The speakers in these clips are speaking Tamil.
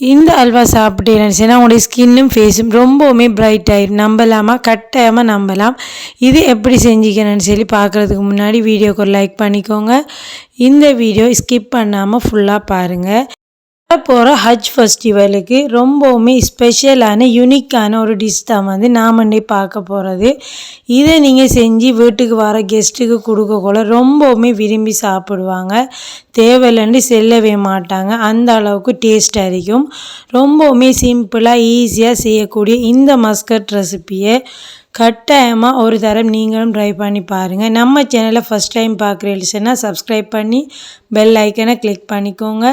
இந்த அல்வா சாப்பிட்டீங்கன்னு உங்களுடைய ஸ்கின்னும் ஃபேஸும் ரொம்பவுமே பிரைட் ஆகிடும் நம்பலாமா? கட்டாயமாக நம்பலாம். இது எப்படி செஞ்சுக்கணும்னு சொல்லி பார்க்குறதுக்கு முன்னாடி வீடியோக்கு ஒரு லைக் பண்ணிக்கோங்க. இந்த வீடியோ ஸ்கிப் பண்ணாமல் ஃபுல்லாக பாருங்கள் போகிற ஹஜ் ஃபெஸ்டிவலுக்கு ரொம்பவுமே ஸ்பெஷலான யூனிக்கான ஒரு டிஷ் தான் வந்து நாம் இன்னைக்கு பார்க்க போகிறது இதை நீங்கள் செஞ்சு வீட்டுக்கு வர கெஸ்ட்டுக்கு கொடுக்கக்குள்ள ரொம்பவுமே விரும்பி சாப்பிடுவாங்க. தேவையில்லைன்னு செல்லவே மாட்டாங்க. அந்த அளவுக்கு டேஸ்ட்டாக இருக்கும் ரொம்பவுமே சிம்பிளாக ஈஸியாக செய்யக்கூடிய இந்த மஸ்கட் ரெசிப்பியை கட்டாயமாக ஒரு தரம் நீங்களும் ட்ரை பண்ணி பாருங்கள் நம்ம சேனலை ஃபஸ்ட் டைம் பார்க்குறீங்கன்னா சப்ஸ்கிரைப் பண்ணி பெல் ஐக்கனை கிளிக் பண்ணிக்கோங்க.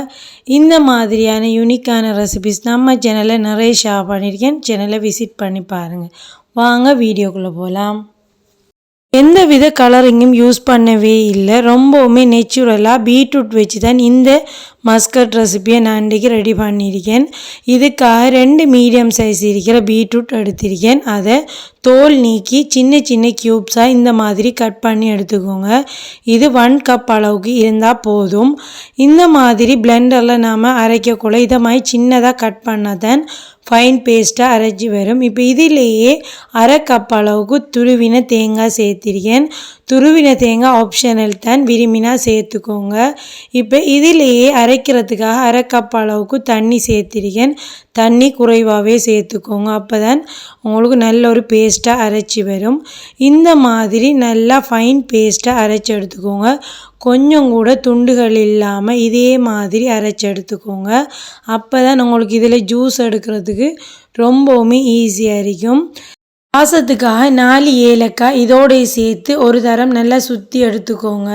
இந்த மாதிரியான யூனிக்கான ரெசிபிஸ் நம்ம சேனலில் நிறைய ஷேர் பண்ணியிருக்கேன் சேனலை விசிட் பண்ணி பாருங்கள் வாங்க வீடியோக்குள்ளே போகலாம் எந்த வித கலரிங்கும் யூஸ் பண்ணவே இல்லை. ரொம்பவுமே நேச்சுரலாக பீட்ரூட் வச்சு தான் இந்த மஸ்கட் ரெசிப்பியை நான் இன்றைக்கி ரெடி பண்ணியிருக்கேன். இதுக்காக ரெண்டு மீடியம் சைஸ் இருக்கிற பீட்ரூட் எடுத்திருக்கேன். அதை தோல் நீக்கி சின்ன சின்ன க்யூப்ஸாக இந்த மாதிரி கட் பண்ணி எடுத்துக்கோங்க. இது ஒன் கப் அளவுக்கு இருந்தால் போதும். இந்த மாதிரி பிளெண்டரில் நாம் அரைக்கக்குள்ள இதை மாதிரி சின்னதாக கட் பண்ணாதான் ஃபைன் பேஸ்ட்டாக அரைச்சி வரும். இப்போ இதிலேயே அரை கப் அளவுக்கு துருவின தேங்காய் சேர்த்திருக்கேன். துருவின தேங்காய் ஆப்ஷனல் தான். விரும்பினா சேர்த்துக்கோங்க. இப்போ இதிலேயே அரைக்கிறதுக்காக அரை கப் அளவுக்கு தண்ணி சேர்த்திருக்கேன். தண்ணி குறைவாகவே சேர்த்துக்கோங்க. அப்போ தான் உங்களுக்கு நல்ல ஒரு பேஸ்ட்டாக அரைச்சி வரும். இந்த மாதிரி நல்லா ஃபைன் பேஸ்ட்டாக அரைச்சி எடுத்துக்கோங்க. கொஞ்சம் கூட துண்டுகள் இல்லாமல் இதே மாதிரி அரைச்சி எடுத்துக்கோங்க. அப்போ தான் உங்களுக்கு இதில் ஜூஸ் எடுக்கிறதுக்கு ரொம்பவுமே ஈஸியாக இருக்கும். வாசத்துக்காக நாலு ஏலக்காய் இதோடைய சேர்த்து ஒரு தரம் நல்லா சுற்றி எடுத்துக்கோங்க.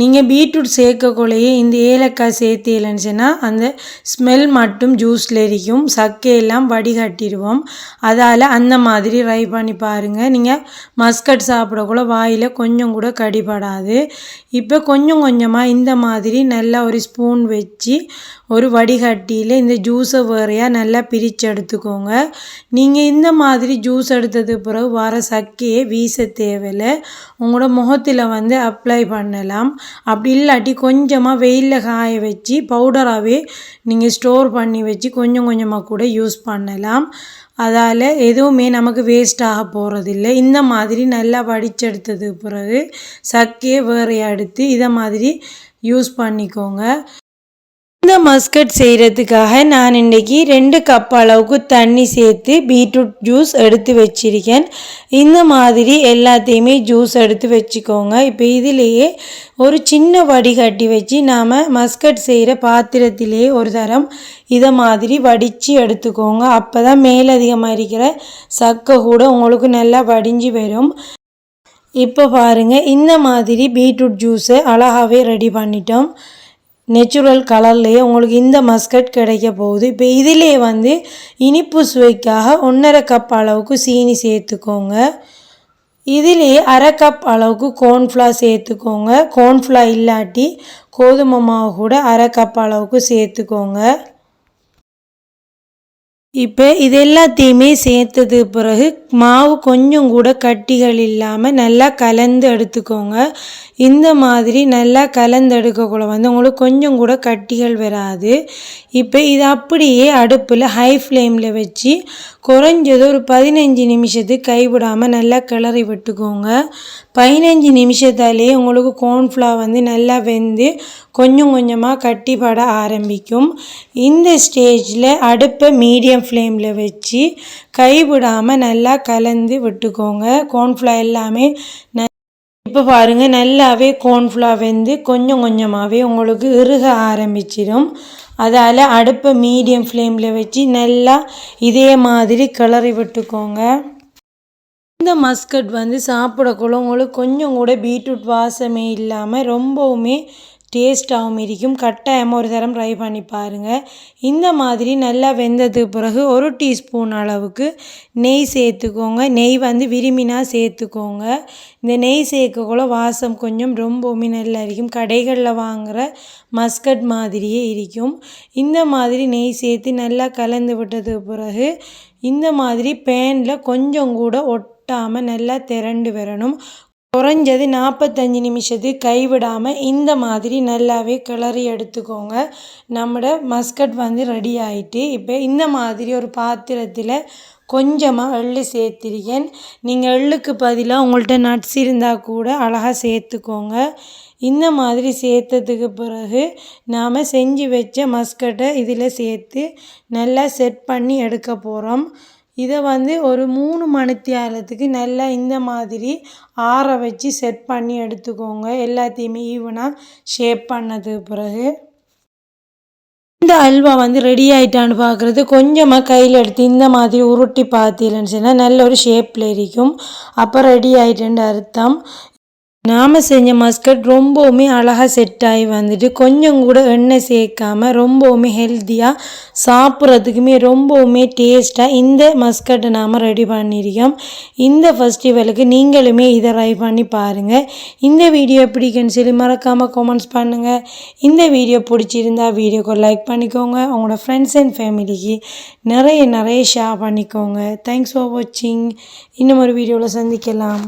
நீங்கள் பீட்ரூட் சேர்க்கக்குள்ளேயே இந்த ஏலக்காய் சேர்த்து சொன்னால் அந்த ஸ்மெல் மட்டும் ஜூஸில் இருக்கும் சக்கையெல்லாம் வடிகட்டிடுவோம். அதால் அந்த மாதிரி ட்ரை பண்ணி பாருங்கள் நீங்கள் மஸ்கட் சாப்பிடக்குள்ள வாயில் கொஞ்சம் கூட கடிபடாது. இப்போ கொஞ்சம் கொஞ்சமாக இந்த மாதிரி நல்லா ஒரு ஸ்பூன் வச்சு ஒரு வடிகட்டியில் இந்த ஜூஸை வேறையாக நல்லா பிரித்து எடுத்துக்கோங்க. நீங்கள் இந்த மாதிரி ஜூஸ் எடுத்தது பிறகு வர சக்கையை வீச தேவையில்லை. உங்களோட முகத்தில் வந்து அப்ளை பண்ணலாம். அப்படி இல்லாட்டி கொஞ்சமாக வெயிலில் காய வச்சு பவுடராகவே நீங்கள் ஸ்டோர் பண்ணி வச்சு கொஞ்சம் கொஞ்சமாக கூட யூஸ் பண்ணலாம். அதால் எதுவுமே நமக்கு வேஸ்ட் ஆக போகிறதில்ல இந்த மாதிரி நல்லா வடிச்செடுத்தது பிறகு சக்கையை வேறையை எடுத்து இதை மாதிரி யூஸ் பண்ணிக்கோங்க. இந்த மஸ்கட் செய்கிறதுக்காக நான் இன்றைக்கி ரெண்டு கப் அளவுக்கு தண்ணி சேர்த்து பீட்ரூட் ஜூஸ் எடுத்து வச்சிருக்கேன். இந்த மாதிரி எல்லாத்தையுமே ஜூஸ் எடுத்து வச்சுக்கோங்க. இப்போ இதிலேயே ஒரு சின்ன வடிகட்டி வச்சு நாம் மஸ்கட் செய்கிற பாத்திரத்திலேயே ஒரு தரம் இதை மாதிரி வடித்து எடுத்துக்கோங்க. அப்போ தான் மேலதிகமாக இருக்கிற சக்கை கூட உங்களுக்கு நல்லா வடிஞ்சு வரும். இப்போ பாருங்கள் இந்த மாதிரி பீட்ரூட் ஜூஸை அழகாகவே ரெடி பண்ணிட்டோம். நேச்சுரல் கலர்லேயே உங்களுக்கு இந்த மஸ்கட் கிடைக்க போகுது. இப்போ இதிலே வந்து இனிப்பு சுவைக்காக ஒன்றரை கப் அளவுக்கு சீனி சேர்த்துக்கோங்க. இதிலே அரை கப் அளவுக்கு கோன்ஃப்ளா சேர்த்துக்கோங்க. கோன்ஃப்ளா இல்லாட்டி கோதுமை மாவு கூட அரை கப் அளவுக்கு சேர்த்துக்கோங்க. இப்போ இது எல்லாத்தையுமே சேர்த்தது பிறகு மாவு கொஞ்சம் கூட கட்டிகள் இல்லாமல் நல்லா கலந்து எடுத்துக்கோங்க. இந்த மாதிரி நல்லா கலந்து எடுக்கக்குள்ள வந்து உங்களுக்கு கொஞ்சம் கூட கட்டிகள் வராது. இப்போ இது அப்படியே அடுப்பில் ஹை ஃப்ளேமில் வச்சு குறைஞ்சது ஒரு பதினஞ்சு நிமிஷத்துக்கு கைவிடாமல் நல்லா கிளறி விட்டுக்கோங்க. பதினஞ்சு நிமிஷத்தாலேயே உங்களுக்கு கோன்ஃப்ளா வந்து நல்லா வெந்து கொஞ்சம் கொஞ்சமாக கட்டிப்பட ஆரம்பிக்கும். இந்த ஸ்டேஜில் அடுப்பை மீடியம் ஃப்ளேமில் வச்சு கைவிடாமல் நல்லா கலந்து விட்டுக்கோங்க. கோன்ஃப்ளா எல்லாமே இப்போ பாருங்கள் நல்லாவே கோன்ஃப்ளா வெந்து கொஞ்சம் கொஞ்சமாகவே உங்களுக்கு இறுக ஆரம்பிச்சிடும் அதால் அடுப்பை மீடியம் ஃப்ளேமில் வச்சு நல்லா இதே மாதிரி கிளறி விட்டுக்கோங்க. இந்த மஸ்கட் வந்து சாப்பிடக்குள்ள உங்களுக்கு கொஞ்சம் கூட பீட்ரூட் வாசமே இல்லாமல் ரொம்பவுமே டேஸ்ட்டாகவும் இருக்கும். கட்டாயமாக ஒரு தரம் ட்ரை பண்ணி பாருங்கள் இந்த மாதிரி நல்லா வெந்ததுக்கு பிறகு ஒரு டீஸ்பூன் அளவுக்கு நெய் சேர்த்துக்கோங்க. நெய் வந்து விரும்பினா சேர்த்துக்கோங்க. இந்த நெய் சேர்க்கக்குள்ள வாசம் கொஞ்சம் ரொம்பவுமே நல்லா இருக்கும். கடைகளில் வாங்குகிற மஸ்கட் மாதிரியே இருக்கும். இந்த மாதிரி நெய் சேர்த்து நல்லா கலந்து விட்டதுக்கு பிறகு இந்த மாதிரி பேனில் கொஞ்சம் கூட ஒட்டாமல் நல்லா திரண்டு வரணும். குறைஞ்சது நாற்பத்தஞ்சு நிமிஷத்துக்கு கைவிடாமல் இந்த மாதிரி நல்லாவே கிளறி எடுத்துக்கோங்க. நம்மட மஸ்கட் வந்து ரெடி ஆகிட்டு இப்போ இந்த மாதிரி ஒரு பாத்திரத்தில் கொஞ்சமாக எள்ளு சேர்த்திருக்கேன். நீங்கள் எள்ளுக்கு பதிலாக உங்கள்கிட்ட நட்ஸ் இருந்தால் கூட அழகாக சேர்த்துக்கோங்க. இந்த மாதிரி சேர்த்ததுக்கு பிறகு நாம் செஞ்சு வச்ச மஸ்கட்டை இதில் சேர்த்து நல்லா செட் பண்ணி எடுக்க போகிறோம் இதை வந்து ஒரு மூணு மணித்தியாலத்துக்கு நல்லா இந்த மாதிரி ஆற வச்சு செட் பண்ணி எடுத்துக்கோங்க. எல்லாத்தையுமே ஈவனாக ஷேப் பண்ணதுக்கு பிறகு. இந்த அல்வா வந்து ரெடி ஆகிட்டான்னு பார்க்குறது கொஞ்சமாக கையில் எடுத்து இந்த மாதிரி உருட்டி பார்த்தீங்கன்னு சொன்னால் நல்ல ஒரு ஷேப்பில் இருக்கும். அப்போ ரெடி ஆகிட்டுன்னு அர்த்தம். நாம் செஞ்ச மஸ்கட் ரொம்பவுமே அழகாக செட் ஆகி வந்துட்டு கொஞ்சம் கூட எண்ணெய் சேர்க்காம ரொம்பவுமே ஹெல்த்தியாக சாப்பிட்றதுக்குமே ரொம்பவுமே டேஸ்ட்டாக இந்த மஸ்கட்டை நாம் ரெடி பண்ணியிருக்கோம் இந்த ஃபெஸ்டிவலுக்கு நீங்களுமே இதை ட்ரை பண்ணி பாருங்கள் இந்த வீடியோ பிடிக்குன்னு சொல்லி மறக்காமல் கமெண்ட்ஸ் பண்ணுங்கள் இந்த வீடியோ பிடிச்சிருந்தா வீடியோக்கு லைக் பண்ணிக்கோங்க. உங்களோட ஃப்ரெண்ட்ஸ் அண்ட் ஃபேமிலிக்கு நிறைய நிறைய ஷேர் பண்ணிக்கோங்க. தேங்க்ஸ் ஃபார் வாட்சிங் இன்னும் ஒரு வீடியோவில் சந்திக்கலாம்.